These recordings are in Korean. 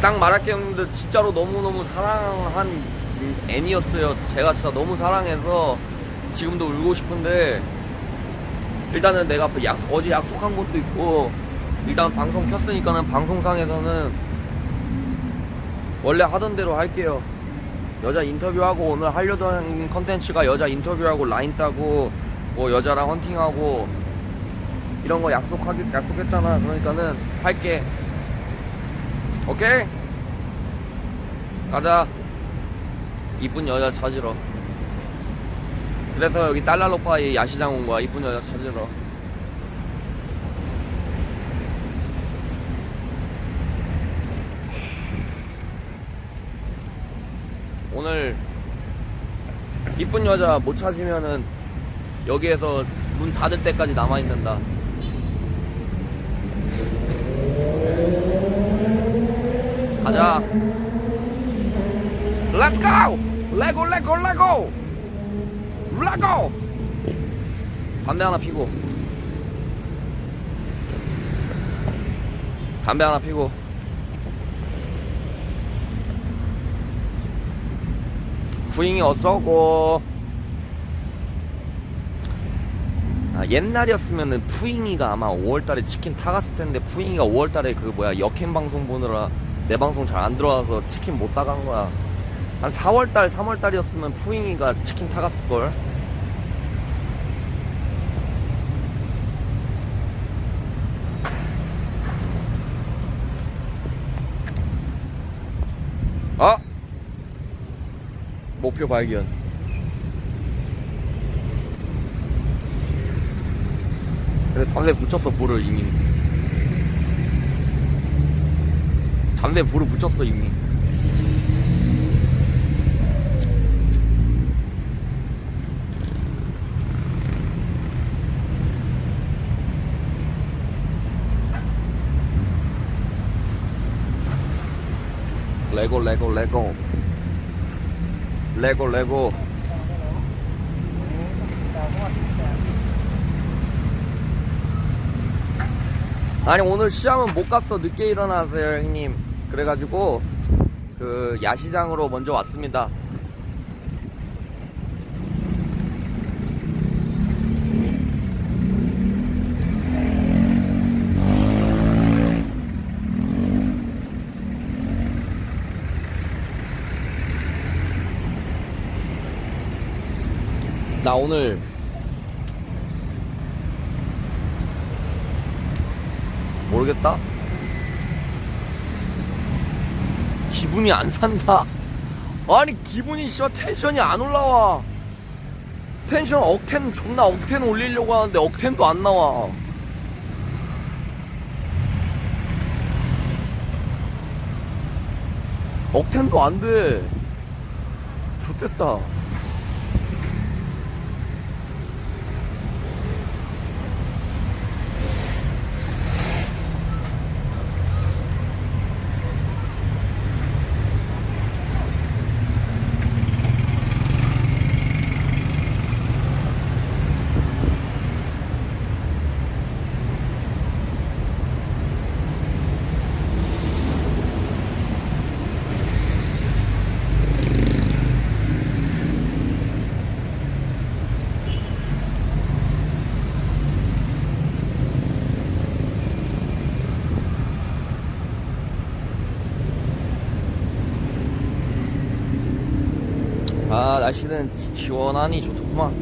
딱 말할게요 형님들 진짜로 너무너무 사랑한 애니였어요. 제가 진짜 너무 사랑해서 지금도 울고 싶은데 일단은 내가 그 약, 어제 약속한 것도 있고 일단 방송 켰으니까는 방송상에서는 원래 하던 대로 할게요. 여자 인터뷰하고 오늘 하려던 컨텐츠가 여자 인터뷰하고 라인 따고 뭐 여자랑 헌팅하고 이런 거 약속하기 약속했잖아. 그러니까는 할게 오케이? 가자. 이쁜 여자 찾으러. 그래서 여기 달랄로파의 야시장 온 거야. 이쁜 여자 찾으러. 오늘 이쁜 여자 못 찾으면은 여기에서 문 닫을 때까지 남아 있는다. 가자. Go! 레고 레고 레고! 레고! 담배 하나 피고. 담배 하나 피고. 부잉이 어쩌고 아, 옛날이었으면은 푸잉이가 아마 5월달에 치킨 타갔을 텐데 푸잉이가 5월달에 그 뭐야 역행 방송 보느라 내 방송 잘 안 들어와서 치킨 못 타간 거야 한 4월달 3월달이었으면 푸잉이가 치킨 타갔을 걸 아 목표 발견. 그래 담배 붙였어 불을 이미. 담배 불을 붙였어 이미. 레고 레고 레고. 레고 레고. 아니 오늘 시험은 못 갔어. 늦게 일어나세요 형님 그래가지고 그 야시장으로 먼저 왔습니다 나 오늘 모르겠다. 기분이 안 산다. 아니 기분이 씨발 텐션이 안 올라와. 텐션 억텐 존나 억텐 올리려고 하는데 억텐도 안 나와. 억텐도 안 돼. 좋됐다. 아 날씨는 시원하니 좋더구만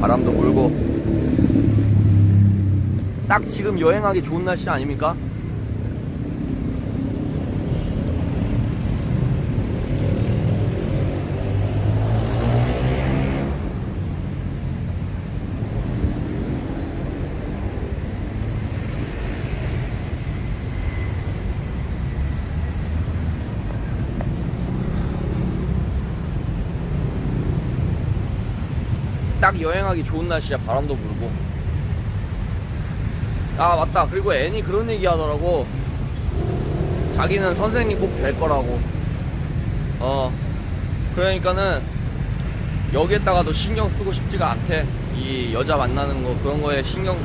바람도 불고 딱 지금 여행하기 좋은 날씨 아닙니까? 여행하기 좋은 날씨야 바람도 불고. 아 맞다. 그리고 애니 그런 얘기 하더라고. 자기는 선생님 꼭 될 거라고. 어. 그러니까는 여기에다가도 신경 쓰고 싶지가 않대. 이 여자 만나는 거 그런 거에 신경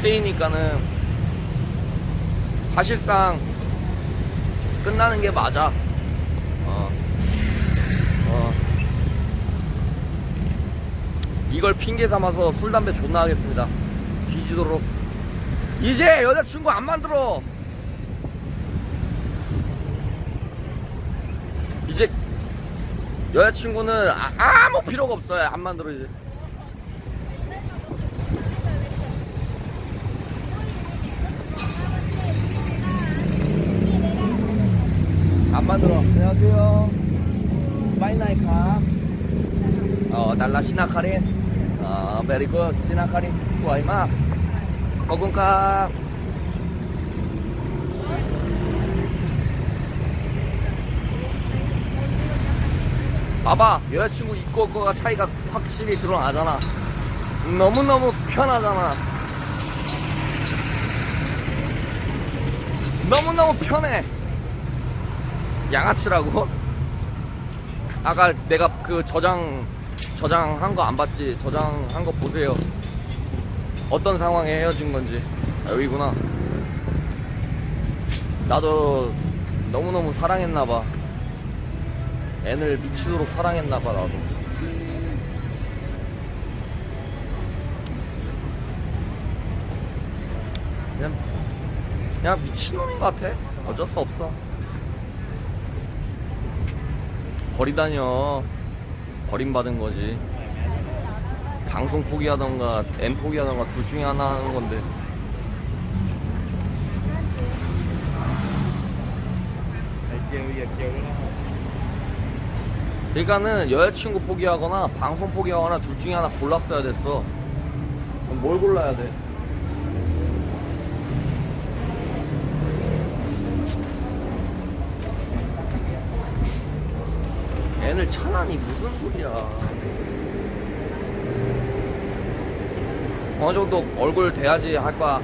쓰이니까는 사실상 끝나는 게 맞아. 어. 어. 이걸 핑계 삼아서 술 담배 존나 하겠습니다. 뒤지도록. 이제 여자친구 안 만들어. 이제 여자친구는 아, 아무 필요가 없어요. 안 만들어 이제. 안 만들어. 안녕하세요. 파이나이카. 어, 달라 시나카린. 어, 베리 굿. 시나카린. 수아이마. 먹은가. 봐봐. 여자친구 있고 없고가 차이가 확실히 드러나잖아. 너무너무 편하잖아. 너무너무 편해. 양아치라고? 아까 내가 그 저장 저장한 거 안 봤지? 저장한 거 보세요. 어떤 상황에 헤어진 건지. 아, 여기구나. 나도 너무너무 사랑했나봐. 애를 미치도록 사랑했나봐, 나도. 그냥, 그냥 미친놈인 것 같아. 어쩔 수 없어. 버리다녀 버림받은 거지. 방송 포기하던가 M 포기하던가 둘 중에 하나 하는 건데. 그러니까는 여자친구 포기하거나 방송 포기하거나 둘 중에 하나 골랐어야 됐어. 그럼 뭘 골라야 돼? 애를 차라니 무슨 소리야? 어느 정도 얼굴 돼야지 할 거야.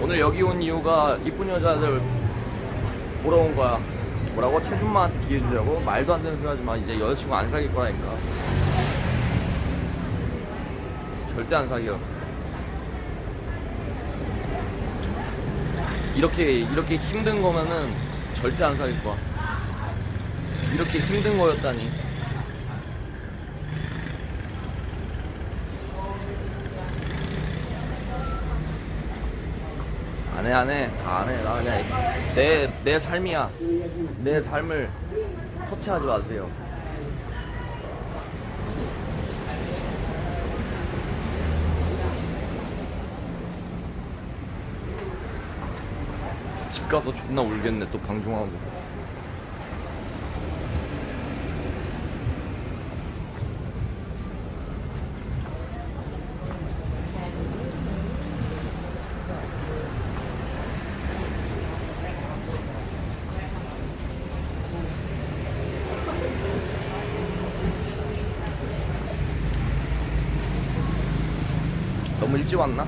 오늘 여기 온 이유가 이쁜 여자들 보러 온 거야. 뭐라고? 최준마한테 기회 주려고? 말도 안 되는 소리 하지 마. 이제 여자친구 안 사귈 거라니까. 절대 안 사겨 이렇게 이렇게 힘든 거면은 절대 안 사귈 거야. 이렇게 힘든 거였다니. 안 해, 안 해. 다 안 해. 나 그냥 내, 내 삶이야. 내 삶을 터치하지 마세요. 가서 존나 울겠네 또 방송하고 너무 일찍 왔나?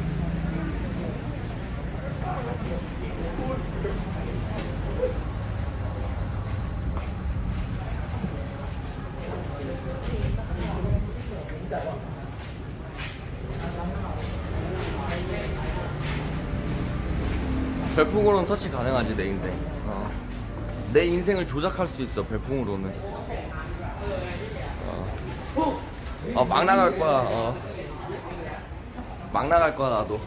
터치 가능하지 내 인생. 어. 내 인생을 조작할 수 있어 별풍으로는. 어. 어, 막 나갈 거야. 어. 막 나갈 거야 나도.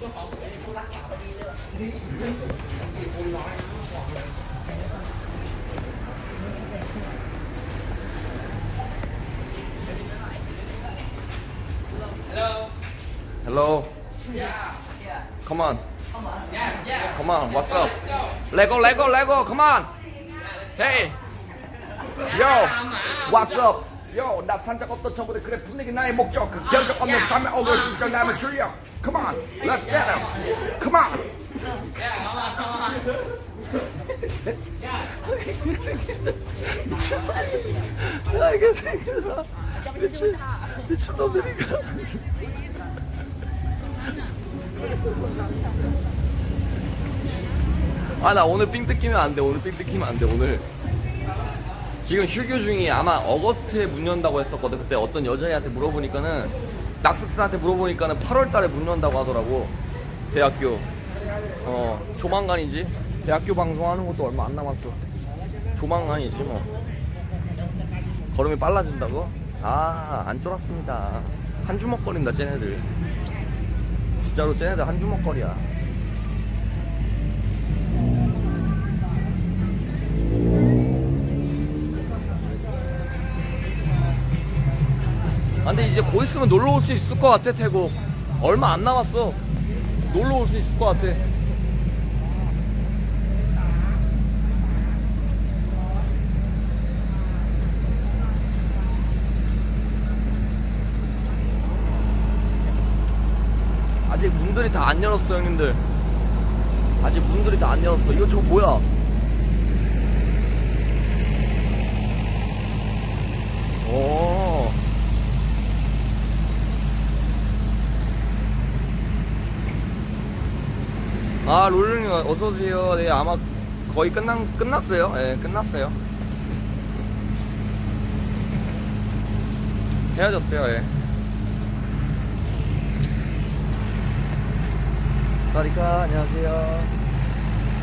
Hello. On. Come on. What's up? Lego, Lego, Lego. Come on. Hey. Yo. What's up? Yo, 나 산적 없던 저보다 그래 분위기 나의 목적 그 결적 없는 삶의 억울 실적 남의 출력 Come on, let's get it Come on 미친 아 이게 생겼어 미친 미친놈들이가 아 나 오늘 삥 뜯기면 안 돼 오늘 삥 뜯기면 안 돼 오늘 지금 휴교 중이 아마 어거스트에 문 연다고 했었거든 그때 어떤 여자애한테 물어보니까는 낙스한테 물어보니까는 8월 달에 문 연다고 하더라고. 대학교. 어, 조만간이지. 대학교 방송하는 것도 얼마 안 남았어. 조만간이지 뭐. 걸음이 빨라진다고? 아, 안 쫄았습니다. 한 주먹거린다, 쟤네들. 진짜로 쟤네들 한 주먹거리야. 아, 근데 이제 곧 있으면 놀러 올 수 있을 것 같아, 태국. 얼마 안 남았어. 놀러 올 수 있을 것 같아. 아직 문들이 다 안 열었어, 형님들. 아직 문들이 다 안 열었어. 이거 저거 뭐야? 오. 아, 롤링 어서 오세요. 네, 아마 거의 끝난 끝났어요. 예, 끝났어요. 헤어졌어요. 예. 사리카 안녕하세요.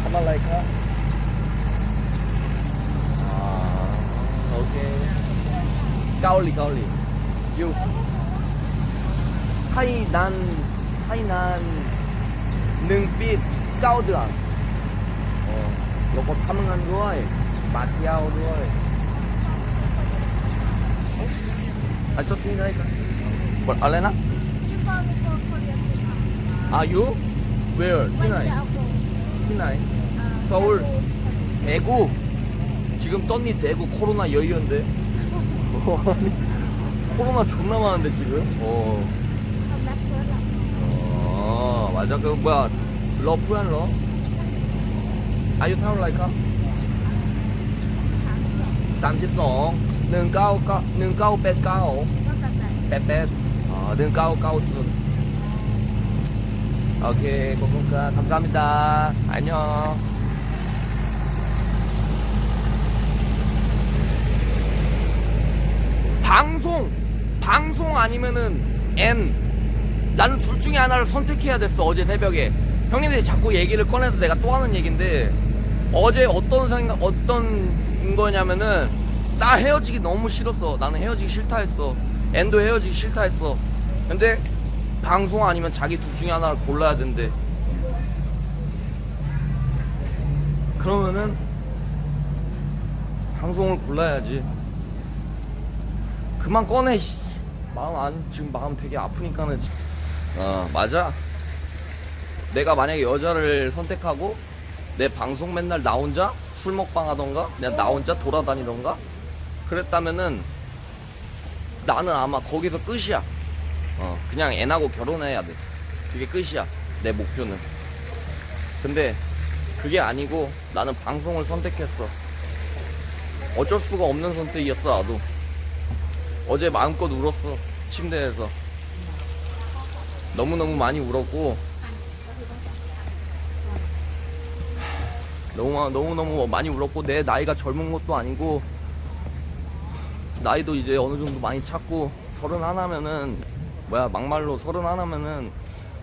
카말라이카. 아, 오케이. 까올리 까올리. 유. 하이 난 하이 난 능빛 까오드랑. 어, 요거 타능한 거에 마티아오 거에. 아, 저 tinggal이까. 뭘 알레나? 아, you? Where? 티나이. 티나이. 서울. 대구. 지금 떴니 대구 코로나 여의연데. 아니, 코로나 존나 많은데 지금. 어. 어 맞아. 그 뭐야? 러프한 러. 아유 타올 라이카. 32 19 1989 88 어, 1990 오케이 고맙습니다 감사합니다. 안녕. 방송 방송 아니면은 N 나는 둘 중에 하나를 선택해야 됐어 어제 새벽에. 형님들이 자꾸 얘기를 꺼내서 내가 또 하는 얘긴데 어제 어떤 생각 어떤 거냐면은 나 헤어지기 너무 싫었어. 나는 헤어지기 싫다 했어. N도 헤어지기 싫다 했어. 근데 방송 아니면 자기 둘 중에 하나를 골라야 된대. 그러면은 방송을 골라야지. 그만 꺼내 씨. 마음 안 지금 마음 되게 아프니까는 어 맞아. 내가 만약에 여자를 선택하고 내 방송 맨날 나 혼자 술 먹방 하던가 그냥 나 혼자 돌아다니던가 그랬다면은 나는 아마 거기서 끝이야. 어 그냥 애나고 결혼해야 돼. 그게 끝이야 내 목표는. 근데 그게 아니고 나는 방송을 선택했어. 어쩔 수가 없는 선택이었어 나도. 어제 마음껏 울었어 침대에서 너무너무 많이 울었고 너무 너무너무 많이 울었고 내 나이가 젊은 것도 아니고 나이도 이제 어느 정도 많이 찼고 서른 하나면은 뭐야 막말로 서른 하나면은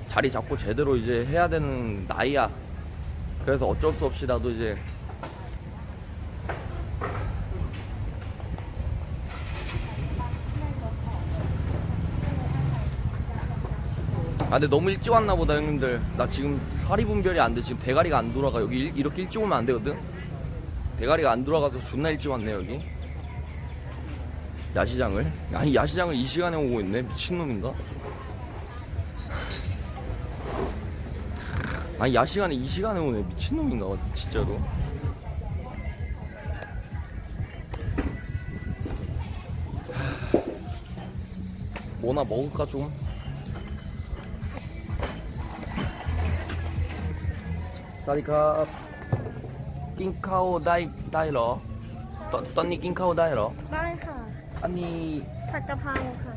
자리 잡고 제대로 이제 해야 되는 나이야. 그래서 어쩔 수 없이 나도 이제 아 근데 너무 일찍 왔나 보다 형님들. 나 지금 사리 분별이 안 돼. 지금 대가리가 안 돌아가. 여기 일- 이렇게 일찍 오면 안 되거든? 대가리가 안 돌아가서 존나 일찍 왔네 여기. 야시장을? 아니 야시장을 이 시간에 오고 있네. 미친놈인가? 아니 야시간에 이 시간에 오네. 미친놈인가 진짜로? 뭐나 먹을까 좀 사리카 낑카오 다이 다이러 떠, 떠니 낑카오 다이러 ได้ค่ะ 아니 ผัดกะเพราค่ะ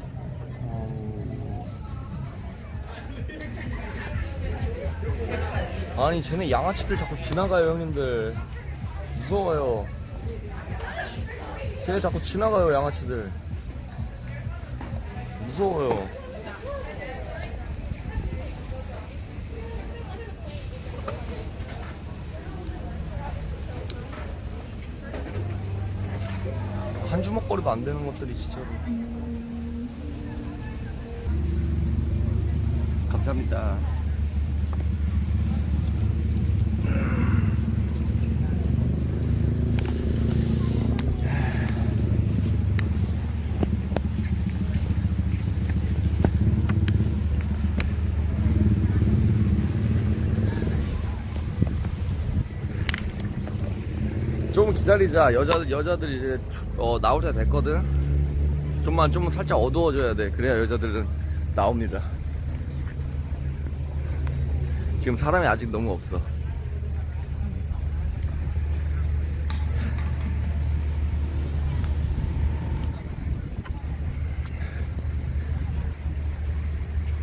아니 쟤네 양아치들 자꾸 지나가요 형님들 무서워요 쟤네 자꾸 지나가요 양아치들 무서워요 안 되는 것들이 진짜로. 감사합니다. 좀 기다리자. 여자 여자들이 이제 추- 어, 나올 때 됐거든. 좀만 좀 살짝 어두워져야 돼. 그래야 여자들은 나옵니다. 지금 사람이 아직 너무 없어.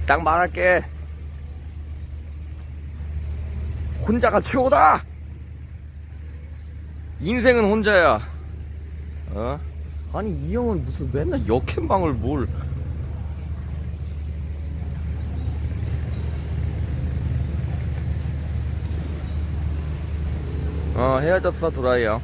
딱 말할게. 혼자가 최고다. 인생은 혼자야. 어? 아니 이 형은 무슨 맨날 역캠방을 뭘? 어 헤어졌어 도라이 형.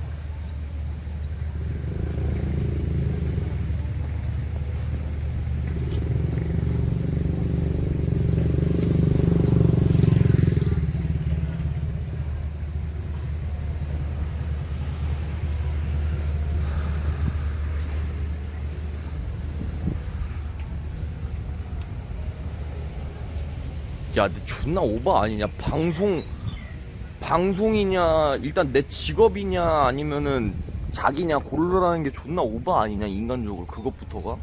야, 존나 오버 아니냐? 방송 방송이냐? 일단 내 직업이냐? 아니면은 자기냐 고르라는 게 존나 오버 아니냐? 인간적으로 그것부터가.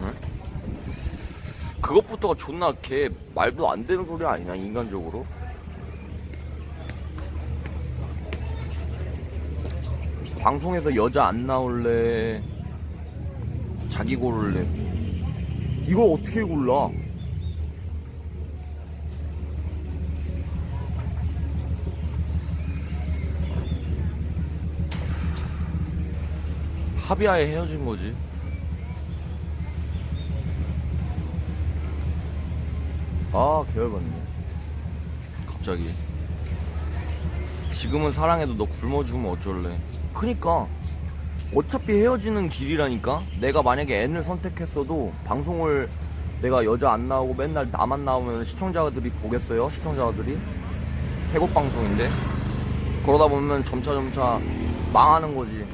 응? 그것부터가 존나 걔 말도 안 되는 소리 아니냐? 인간적으로. 방송에서 여자 안 나올래? 자기 고를래? 이걸 어떻게 골라? 합의하에 헤어진 거지. 아, 개열받네. 갑자기. 지금은 사랑해도 너 굶어 죽으면 어쩔래. 그니까. 어차피 헤어지는 길이라니까? 내가 만약에 N을 선택했어도 방송을 내가 여자 안 나오고 맨날 나만 나오면 시청자들이 보겠어요? 시청자들이? 태국 방송인데? 그러다 보면 점차 점차 망하는 거지.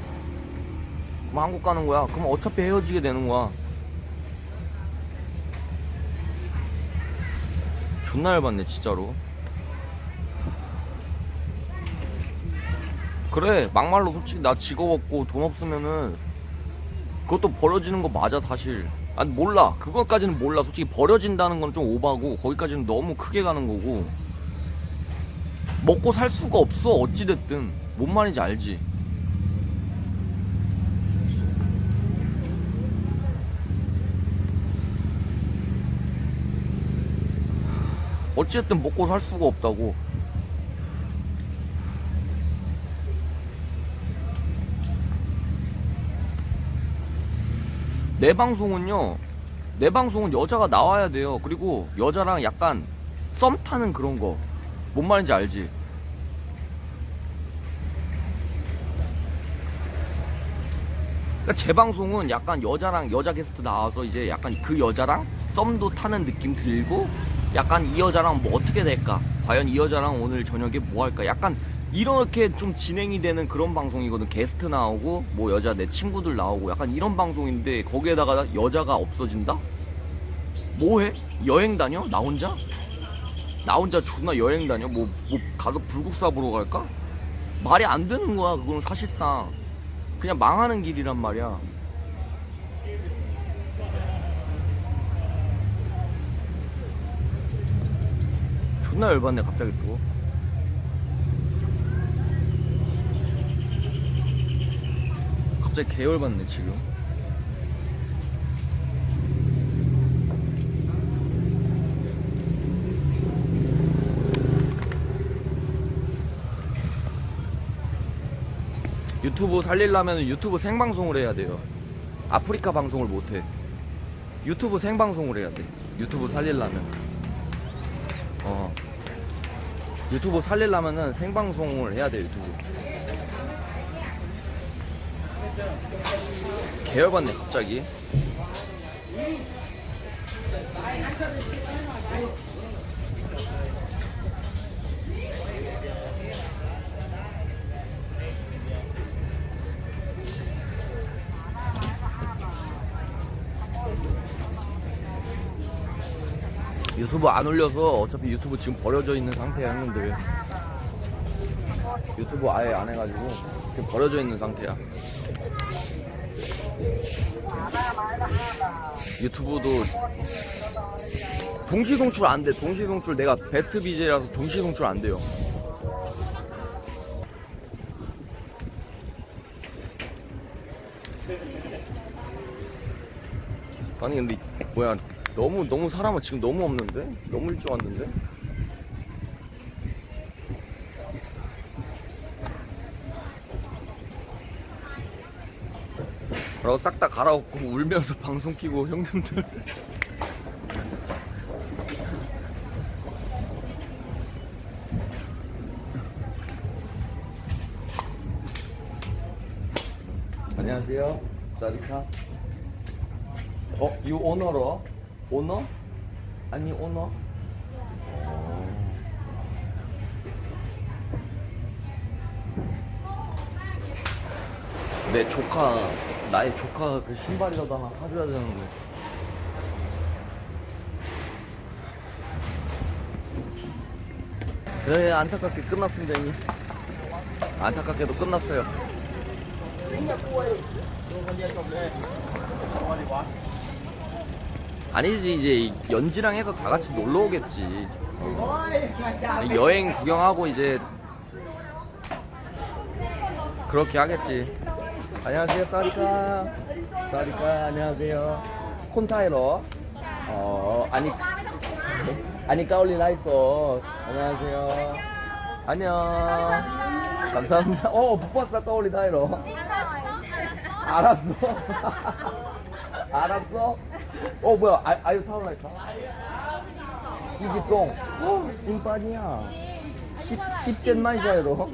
그럼 한국 가는 거야. 그럼 어차피 헤어지게 되는 거야. 존나 열받네 진짜로 그래 막말로 솔직히 나 직업 없고 돈 없으면은 그것도 버려지는 거 맞아 사실. 아니 몰라. 그것까지는 몰라. 솔직히 버려진다는 건 좀 오바고 거기까지는 너무 크게 가는 거고. 먹고 살 수가 없어 어찌됐든. 뭔 말인지 알지? 어찌됐든 먹고 살 수가 없다고 내 방송은요 내 방송은 여자가 나와야 돼요. 그리고 여자랑 약간 썸 타는 그런 거. 뭔 말인지 알지? 그러니까 제 방송은 약간 여자랑 여자 게스트 나와서 이제 약간 그 여자랑 썸도 타는 느낌 들고 약간 이 여자랑 뭐 어떻게 될까? 과연 이 여자랑 오늘 저녁에 뭐 할까? 약간 이렇게 좀 진행이 되는 그런 방송이거든 게스트 나오고 뭐 여자 내 친구들 나오고 약간 이런 방송인데 거기에다가 여자가 없어진다? 뭐해? 여행 다녀? 나 혼자? 나 혼자 존나 여행 다녀? 뭐, 뭐 가서 불국사 보러 갈까? 말이 안 되는 거야 그건 사실상 그냥 망하는 길이란 말이야 존나 열받네 갑자기 또 갑자기 개열받네 지금. 유튜브 살리려면 유튜브 생방송을 해야 돼요. 아프리카 방송을 못해. 유튜브 생방송을 해야 돼. 유튜브 살리려면. 어. 유튜브 살리려면은 생방송을 해야 돼 유튜브 계열받네 갑자기. 유튜브 안 올려서 어차피 유튜브 지금 버려져 있는 상태야 형님들. 유튜브 아예 안 해가지고 지금 버려져 있는 상태야 유튜브도 동시 송출 안 돼. 동시 송출 내가 베스트 BJ라서 동시 송출 안 돼요. 아니 근데 뭐야 너무 너무 사람은 지금 너무 없는데 너무 일찍 왔는데 그러고 싹다 갈아엎고 울면서 방송 키고 형님들 안녕하세요 자리카 어? 이 오너로? 오너? 아니 오너? 내 조카 나의 조카 그 신발이라도 하나 사줘야 되는데. 네 안타깝게 끝났습니다 형님 안타깝게도 끝났어요. 아니지 이제 연지랑 해서 다 같이 놀러 오겠지. 어. 여행 구경하고 이제 그렇게 하겠지 안녕하세요 사리카. 사리카 안녕하세요. 콘타이러 어 아니 아니 까올리 라이서. 안녕하세요. 안녕. 감사합니다. 어 북바스 까올리 다이러 알았어. 알았어? 어? 뭐야? 아, 아유 타올라이카 이지똥. 어 찐빠니야. 10, 10젠만 샤이로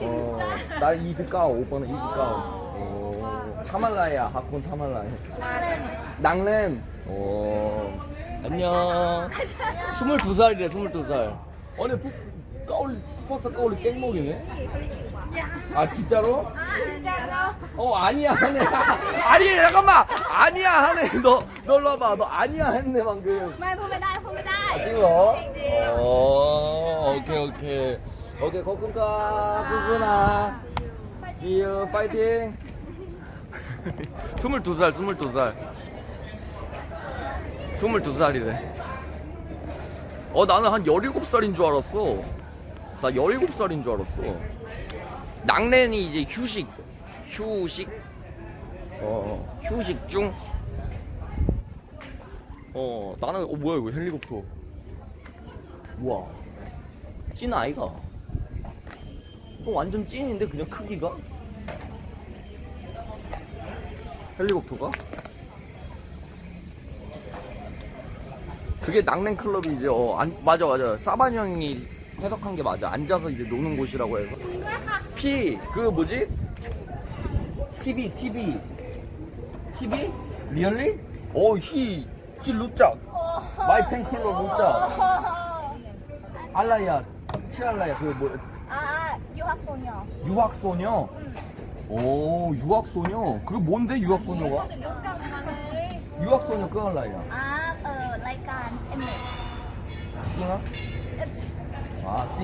어, 나 이스까오, 오빠는 이스까오. 오, 사말라야, 하콘 사말라야. 낭렘. 오, 안녕. 22살이래, 22살. 아니, 푸, 까올리, 푸파스 까올리 깽목이네? 아, 진짜로? 어, 아니야, 하네. 아니, 잠깐만! 아니야, 하네. 너, 너 일로 와봐. 너 아니야, 했네, 방금. ไม่พูดไม่ได้พูดไม่ได้ 아, 찍어. 어, 오케이, 오케이. 오케이, 고쿤가, 수순아. You, 파이팅. 22살, 22살. 22살이래. 어, 나는 한 17살인 줄 알았어. 나 17살인 줄 알았어. 낙렌이 이제 휴식. 휴식. 어, 휴식 중. 어 나는 어 뭐야 이거 헬리콥터 우와 찐 아이가 이거 완전 찐인데 그냥 크기가? 헬리콥터가? 그게 낙냉 클럽이지 어 안, 맞아 맞아. 사바니 형이 해석한 게 맞아. 앉아서 이제 노는 곳이라고 해서. P 그 뭐지? TV TV TV 리얼리? 오히 히 루짝. 마이 팬클럽 루짝. 알라야 칠알라야 그뭐 อ่ายูฮักโซเนีย 유학 소녀 오 유학 소녀 그게 뭔데 유학 소녀가 유학 소녀 그 알라야 อ่าเออรายการเอ็มเอ็ม 싱아 아싱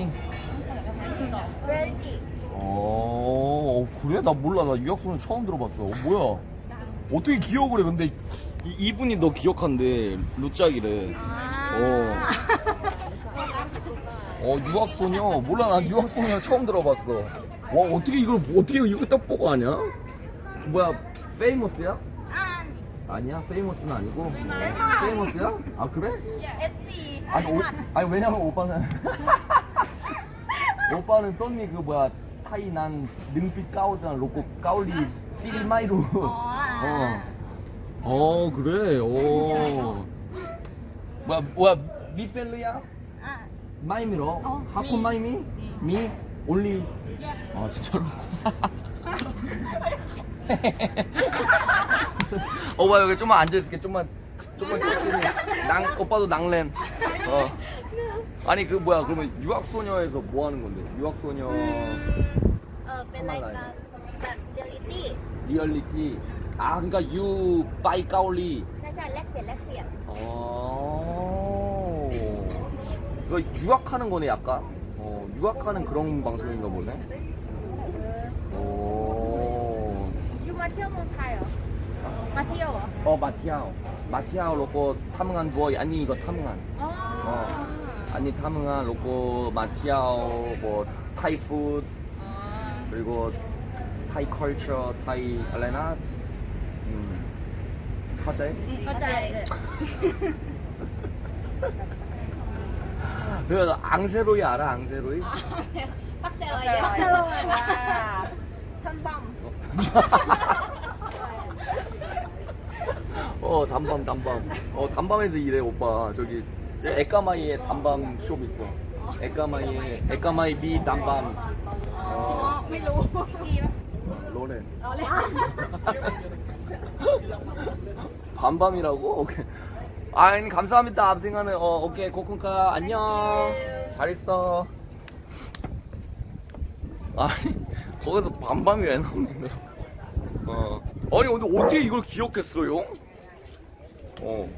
เรียลิตี้ 어, 그래? 나 몰라. 나 유학소녀 처음 들어봤어. 어, 뭐야? 어떻게 기억을 해? 근데 이, 이분이 너 기억한대. 루짝이래. อ่า 어, 어 유학소녀 몰라 난 유학소녀 처음 들어봤어 와 어떻게 이걸 어떻게 이거 딱 보고 아냐? 뭐야 페이머스야? 아니야 페이머스는 아니고 페이머스야? 아 그래? 아니, 오, 아니 왜냐면 오빠는 오빠는 떤니 그 뭐야 타이난 능빛 가우드랑 로코 가울리 시리마이루 어, 아. 어. 어 그래 어 뭐야 뭐야 미펠리야? 마이미로 어, 하콘 미. 마이미 미 올리 아 진짜로 오빠 여기 좀만 앉아있을게 좀만 좀만 천천히 낭 오빠도 낭랜 어 아니 그 뭐야 그러면 유학소녀에서 뭐 하는 건데 유학소녀 เออเป็นรายการแบบเรียลลิตี้ 리얼리티 아 그러니까 유 빠이 까올리 ใช่ใช่แลกเปลี่ยนแลกเปลี่ยน 어 이거 유학하는 거네 약간 어 유학하는 그런 방송인가 보네 오 ยูมาเที่ยวเมืองไทยเหรอ มาเที่ยวเหรอ 어 마티아오 마티아오 로고 타문한 부어 아니 이거 타문한 อ๋อ 어 아니 타문한 로고 마티아오 뭐 타이 푸드 อ๋อ 그리고 타이 컬처 타이 알레나 음 가자에 เข้าใจเลย 그래서 앙세로이 알아 앙세로이 ปักเซโรยปักเซโรยว่าท่านบัม 어 단밤 단밤 어 단밤에서 일해 오빠 저기 에까마이에 단밤 숍 있어 에까마이에 에까마이 미 단밤 อ๋อ 어 ไม่รู้ดีไหม 로렌 อ๋อเลย 반밤이라고? 오케이 아니 감사합니다. 아무튼간에 어 오케이. 코쿤카 안녕. 잘 있어. 아니 거기서 반밤이 왜 나오는 거야 어. 아니 근데 어떻게 이걸 기억했어요? 어.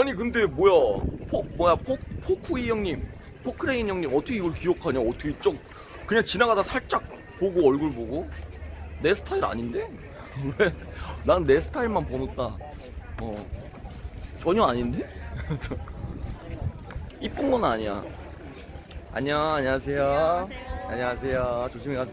아니 근데 뭐야. 포 뭐야. 포 포쿠이 형님. 포크레인 형님. 어떻게 이걸 기억하냐? 어떻게 좀 그냥 지나가다 살짝 보고 얼굴 보고? 내 스타일 아닌데? 왜? 난 내 스타일만 보놓다 어 전혀 아닌데? 이쁜 건 아니야. 안녕 안녕하세요. 안녕하세요. 조심히 가세요